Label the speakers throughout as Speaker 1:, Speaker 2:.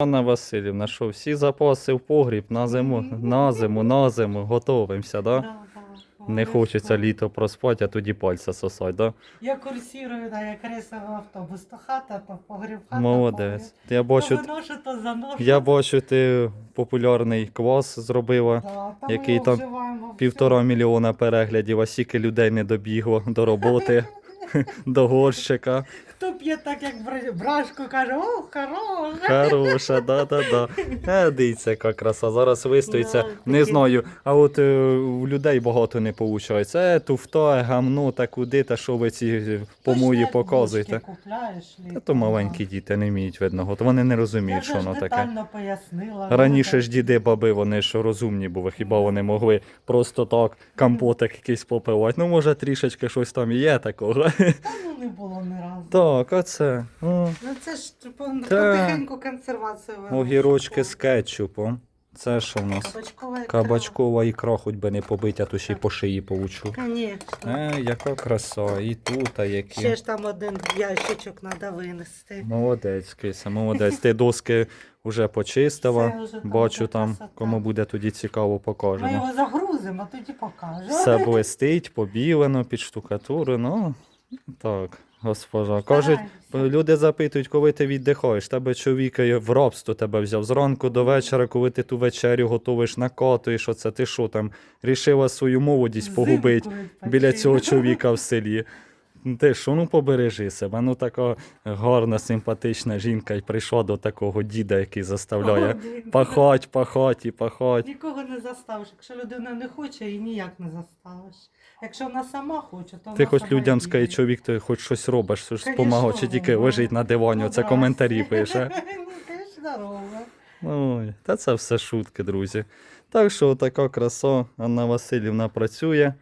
Speaker 1: Анна Васильівна, що всі запаси в погріб на зиму, на зиму, на зиму, готовимося, да? Не хочеться літо проспати, а тоді пальця сосать, да?
Speaker 2: Я курсірую, да, як рейсовий автобус, то хата, то погріб, хата,
Speaker 1: Молодець. Я бачу,
Speaker 2: То виношу, то заношу.
Speaker 1: я бачу, ти популярний квас зробила.
Speaker 2: Да, та ми
Speaker 1: який
Speaker 2: його
Speaker 1: там
Speaker 2: вживаємо
Speaker 1: Півтора мільйона переглядів, а стільки людей не добігло до роботи, до горщика.
Speaker 2: Хто п'є так, як бра- брашку, каже, о, хорош.
Speaker 1: Хороша, да-да-да. Е, дивіться, яка краса. Зараз вистоїться.
Speaker 2: Да,
Speaker 1: Не
Speaker 2: такі-
Speaker 1: знаю, а от е, у людей багато не виходить. Е, туфта, гамно, та куди, та що ви ці е, помої показуєте. Та то маленькі діти не вміють видно, готувати. вони не розуміють, що воно таке.
Speaker 2: детально пояснила.
Speaker 1: Раніше ж діди баби, вони ж розумні були, хіба вони могли просто так компотик якийсь попивати. Ну, може, трішечки щось там і є такого.
Speaker 2: Та ну не було ні разу.
Speaker 1: Так, оце. О,
Speaker 2: Ну це ж типу,
Speaker 1: Та.
Speaker 2: потихеньку консервацію
Speaker 1: огірочки з кетчупом. Це що в нас?
Speaker 2: Кабачкова ікра.
Speaker 1: Кабачкова ікра, хоч би не побить, а то ще й по шиї получу.
Speaker 2: Конечно.
Speaker 1: Е, яка краса, і тут, а які.
Speaker 2: Ще ж там один ящичок треба винести.
Speaker 1: Молодець, кися, молодець. Ти доски вже почистила.
Speaker 2: Вже там
Speaker 1: Бачу там,
Speaker 2: красота.
Speaker 1: кому буде тоді цікаво,
Speaker 2: Ми
Speaker 1: покажемо.
Speaker 2: його загрузимо, а тоді покажемо.
Speaker 1: Все блистить, побілено, під штукатуру. Ну, так, госпожа. Кажуть, люди запитують, коли ти віддихаєш. Тебе чоловік в робство тебе взяв зранку до вечора, коли ти ту вечерю готуєш, накотуєш. оце ти що там, рішила свою молодість погубить біля цього чоловіка в селі. Ну, Ти що, ну побережи себе. Ну така гарна, симпатична жінка і прийшла до такого діда, який заставляє
Speaker 2: Один.
Speaker 1: пахать, пахать і пахать.
Speaker 2: Нікого не заставиш. Якщо людина не хоче, її ніяк не заставиш. Якщо вона сама хоче, то
Speaker 1: Ти
Speaker 2: вона
Speaker 1: хоч
Speaker 2: сама
Speaker 1: людям
Speaker 2: і
Speaker 1: скажи,
Speaker 2: їде.
Speaker 1: чоловік, ти хоч щось робиш, щось
Speaker 2: Конечно,
Speaker 1: допомагає, чи тільки лежить на дивані,
Speaker 2: Ну,
Speaker 1: оце
Speaker 2: да.
Speaker 1: коментарі пише.
Speaker 2: Ну.
Speaker 1: Ой, та це все шутки, друзі. Так що така краса Анна Васильівна працює.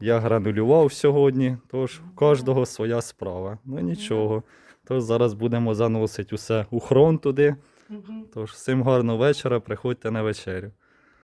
Speaker 1: Я гранулював сьогодні, тож у кожного своя справа. Ну нічого. Тож зараз будемо заносити усе у хрон туди. Тож всім гарного вечора, приходьте на вечерю.